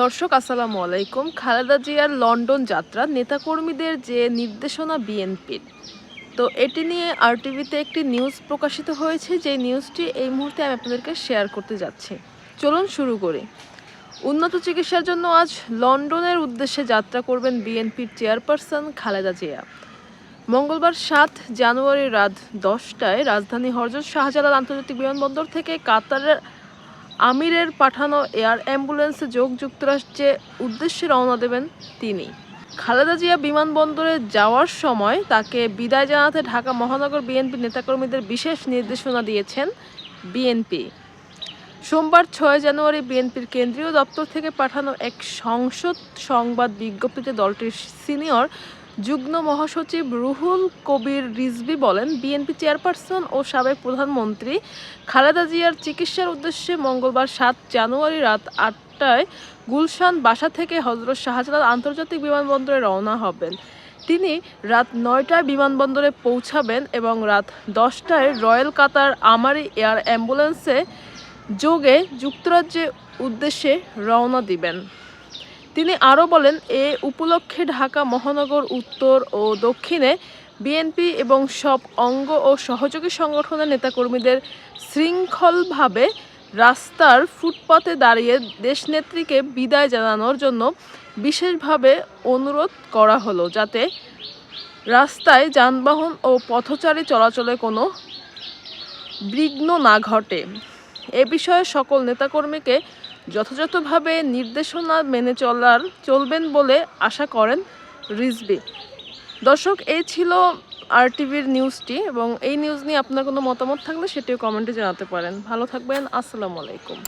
দর্শক, আসসালামু আলাইকুম। খালেদা জিয়ার লন্ডন যাত্রা, নেতাকর্মীদের যে নির্দেশনা বিএনপির। তো এটি নিয়ে আর টিভিতে একটি নিউজ প্রকাশিত হয়েছে। যে নিউজটি এই মুহূর্তে আমি আপনাদেরকে শেয়ার করতে যাচ্ছি। চলুন শুরু করি। উন্নত চিকিৎসার জন্য আজ লন্ডনের উদ্দেশ্যে যাত্রা করবেন বিএনপির চেয়ারপারসন খালেদা জিয়া। মঙ্গলবার সাত জানুয়ারি রাত দশটায় রাজধানী হরজত শাহজালাল আন্তর্জাতিক বিমানবন্দর থেকে কাতারের আমিরের পাঠানো এয়ার অ্যাম্বুলেন্সে যোগ যুক্তরাষ্ট্রে উদ্দেশ্যে রওনা দেবেন তিনি। খালেদা জিয়া বিমানবন্দরে যাওয়ার সময় তাকে বিদায় জানাতে ঢাকা মহানগর বিএনপি নেতাকর্মীদের বিশেষ নির্দেশনা দিয়েছেন বিএনপি। সোমবার ছয় জানুয়ারি বিএনপির কেন্দ্রীয় দপ্তর থেকে পাঠানো এক সংসদ সংবাদ বিজ্ঞপ্তিতে দলটির সিনিয়র যুগ্ম মহাসচিব রুহুল কবির রিজভি বলেন, বিএনপি চেয়ারপারসন ও সাবেক প্রধানমন্ত্রী খালেদা জিয়ার চিকিৎসার উদ্দেশ্যে মঙ্গলবার সাত জানুয়ারি রাত আটটায় গুলশান বাসা থেকে হজরত শাহজালাল আন্তর্জাতিক বিমানবন্দরে রওনা হবেন। তিনি রাত নয়টায় বিমানবন্দরে পৌঁছাবেন এবং রাত দশটায় রয়্যাল কাতার আমারি এয়ার অ্যাম্বুলেন্সে যোগে যুক্তরাজ্যের উদ্দেশ্যে রওনা দিবেন। তিনি আরও বলেন, এ উপলক্ষে ঢাকা, মহানগর, উত্তর ও দক্ষিণে বিএনপি এবং সব অঙ্গ ও সহযোগী সংগঠনের নেতাকর্মীদের শৃঙ্খলভাবে রাস্তার ফুটপাতে দাঁড়িয়ে দেশনেত্রীকে বিদায় জানানোর জন্য বিশেষভাবে অনুরোধ করা হলো, যাতে রাস্তায় যানবাহন ও পথচারী চলাচলে কোনো বিঘ্ন না ঘটে। এ বিষয়ে সকল নেতাকর্মীকে যথাযথভাবে নির্দেশনা মেনে চলার, চলবেন বলে আশা করেন রিজবি দর্শক, এই ছিল আর টিভির নিউজটি এবং এই নিউজ নিয়ে আপনার কোনো মতামত থাকলে সেটিও কমেন্টে জানাতে পারেন। ভালো থাকবেন, আসসালামু আলাইকুম।